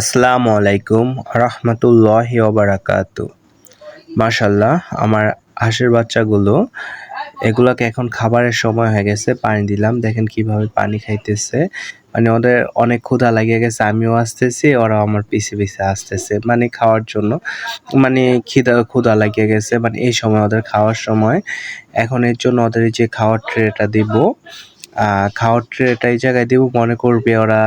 আসসালামু আলাইকুম রহমতুল্লাহ ওবরাকাতু মাশাল্লাহ আমার হাঁসের বাচ্চাগুলো, এগুলোকে এখন খাবারের সময় হয়ে গেছে, পানি দিলাম। দেখেন কীভাবে পানি খাইতেছে। মানে ওদের অনেক ক্ষুধা লাগিয়ে গেছে, আমিও আসতেছি ওরা আমার পিছে পিছে আসতেছে মানে খাওয়ার জন্য। মানে খিদা, ক্ষুধা লাগিয়ে গেছে মানে এই সময় ওদের খাওয়ার সময়। এখন এর জন্য ওদের যে খাওয়ার ট্রেটা দিব খাওয়ার ট্রেটা এই জায়গায় দিব, মনে করবে ওরা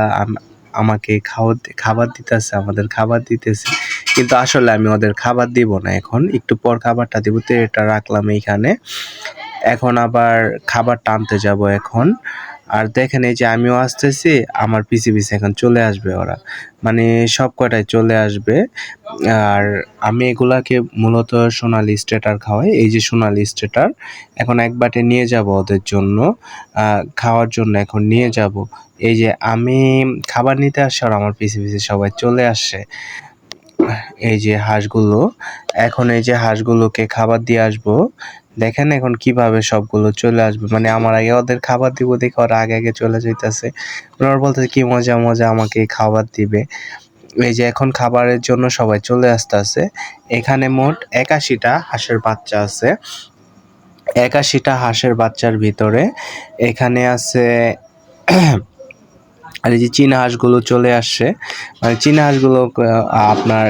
আমাকে খাওয়া খাবার দিতেছে, আমাদের খাবার দিতেছে। কিন্তু আসলে আমি ওদের খাবার দিব না এখন, একটু পর খাবারটা দিব, তো এটা রাখলাম এইখানে। এখন আবার খাবার টানতে যাব এখন। আর দেখেন এই যে আমিও আসতেছি, আমার পিছে পিছে এখন চলে আসবে ওরা। মানে সব কটাই চলে আসবে। আর আমি এগুলাকে মূলত সোনালি স্টেটার খাওয়াই। এই যে সোনালি স্টেটার, এখন এক বাটে নিয়ে যাব ওদের জন্য খাওয়ার জন্য এখন নিয়ে যাব। এই যে আমি খাবার নিতে আসছি আর আমার পিছে পিছে সবাই চলে আসছে এই যে হাঁসগুলো, এখন এই যে হাঁসগুলোকে খাবার দিয়ে আসব। দেখেন এখন কীভাবে সবগুলো চলে আসবে। মানে আমার আগে ওদের খাবার দিব দেখে ওরা আগে আগে চলে যাইতেছে। ওরা বলতেছে কি, মজা মজা, আমাকে খাবার দিবে। এই যে এখন খাবারের জন্য সবাই চলে আসতেছে। এখানে মোট একাশিটা হাঁসের বাচ্চা আছে। একাশিটা হাঁসের বাচ্চার ভিতরে এখানে আছে আর এই যে চীনা হাঁসগুলো চলে আসছে মানে চীনা হাঁসগুলো আপনার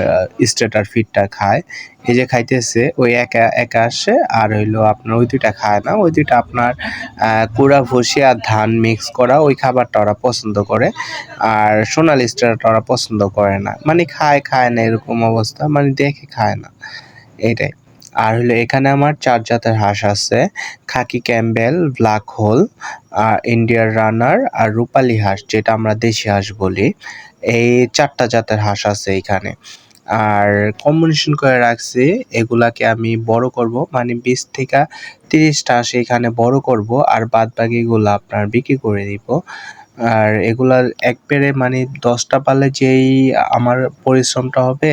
স্টেটার ফিডটা খায়। এই যে খাইতেছে, ওই একা একা আসে, আর হইল আপনার ওই দুইটা খায় না। ওই দুইটা আপনার কুড়া, ভুসি আর ধান মিক্স করা, ওই খাবারটা ওরা পছন্দ করে। আর সোনালি স্টেটারটা ওরা পছন্দ করে না। মানে খায় খায় না, এরকম অবস্থা মানে দেখে খায় না। এটাই আর হলো এখানে আমার চার জাতের হাঁস আছে। খাকি ক্যাম্বেল, ব্ল্যাক হোল আর ইন্ডিয়ার রানার আর রূপালি হাঁস, যেটা আমরা দেশি হাঁস বলি। এই চারটা জাতের হাঁস আছে এখানে। আর কম্বিনেশন করে রাখছি, এগুলাকে আমি বড় করব মানে বিশ থেকে তিরিশটা হাঁস এখানে বড় করব আর বাদ বাকিগুলো আপনার বিক্রি করে দিব। আর এগুলার এক পেরে মানে দশটা পারলে যেই আমার পরিশ্রমটা হবে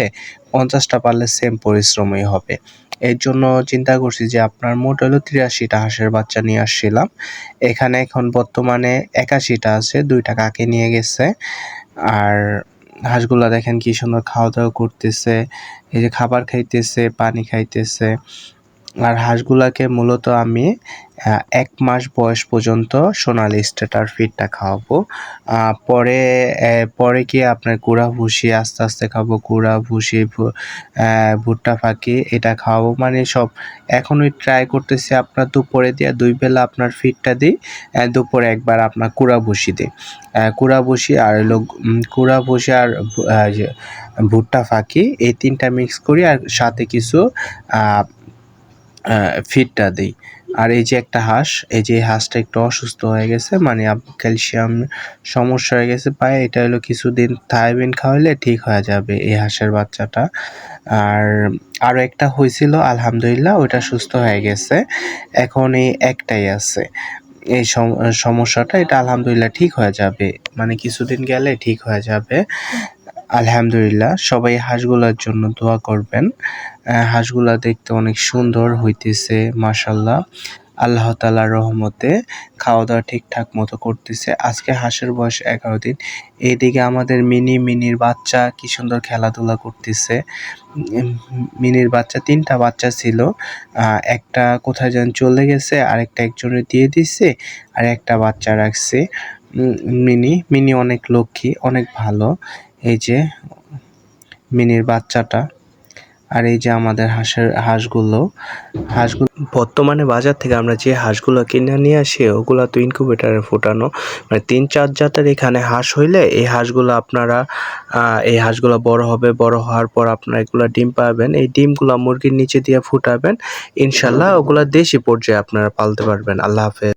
পঞ্চাশটা পারলে সেম পরিশ্রমই হবে। এর জন্য চিন্তা করছি যে আপনার মোট হলো তিরাশিটা হাঁসের বাচ্চা নিয়ে আসছিলাম। এখানে এখন বর্তমানে একাশিটা আছে, দুইটা কাকে নিয়ে গেছে। আর হাঁসগুলো দেখেন কি সুন্দর খাওয়া দাওয়া করতেছে, এই যে খাবার খাইতেছে, পানি খাইতেছে। আর হাঁসগুলাকে মূলত আমি এক মাস বয়স পর্যন্ত সোনালি স্টেটার ফিডটা খাওয়াবো। পরে পরে কি আপনার কুড়া ভুসি, আস্তে আস্তে খাব কুড়া ভুসি ভুট্টা ফাঁকি, এটা খাওয়াবো। মানে সব, এখনই ট্রাই করতেছি আপনার দুপুরে দিয়ে দুই বেলা আপনার ফিডটা দিই দুপুরে একবার আপনার কুড়া ভুসি দিই। কুড়া ভুসি আর হলো কুড়া ভুসি আর ভুট্টা ফাঁকি, এই তিনটা মিক্স করি আর সাথে কিছু ফিডটা দিই। আর এই যে একটা হাঁস, এই যে হাঁসটা একটু অসুস্থ হয়ে গেছে মানে ক্যালসিয়াম সমস্যা হয়ে গেছে পায়ে, এটা হলো কিছুদিন থাইবিন খাওয়ালে ঠিক হয়ে যাবে এই হাঁসের বাচ্চাটা। আর আরও একটা হয়েছিল, আলহামদুলিল্লাহ, ওইটা সুস্থ হয়ে গেছে। এখন এই একটাই আছে। এই সমস্যাটা, এটা আলহামদুলিল্লাহ ঠিক হয়ে যাবে। মানে কিছুদিন গেলে ঠিক হয়ে যাবে। আলহামদুলিল্লাহ, সবাই হাঁসগুলার জন্য দোয়া করবেন। হাঁসগুলা দেখতে অনেক সুন্দর হইতেছে মাসাল্লাহ আল্লাহ তালার রহমতে খাওয়া দাওয়া ঠিকঠাক মতো করতেছে। আজকে হাঁসের বয়স এগারো দিন। এইদিকে আমাদের মিনি, মিনির বাচ্চা কি সুন্দর খেলাধুলা করতেছে। মিনির বাচ্চা তিনটা বাচ্চা ছিল। একটা কোথায় যেন চলে গেছে, আরেকটা একজনের দিয়ে দিচ্ছে আর একটা বাচ্চা রাখছে। মিনি মিনি অনেক লক্ষ্মী, অনেক ভালো। এই যে মিনির বাচ্চাটা আর এই যে আমাদের হাঁসের হাঁসগুলো হাঁসগুলো বর্তমানে বাজার থেকে আমরা যে হাঁসগুলো কিনে নিয়ে আসি, ওগুলো তো ইনকিউবেটারে ফোটানো। মানে তিন চার জাতের এখানে হাঁস হইলে এই হাঁসগুলো আপনারা এই হাঁসগুলো বড় হবে, বড় হওয়ার পর আপনারা এগুলো ডিম পাবেন। এই ডিমগুলো মুরগির নিচে দিয়ে ফুটাবেন। ইনশাল্লাহ ওগুলো দেশি পর্যায়ে আপনারা পালতে পারবেন। আল্লাহ হাফেজ।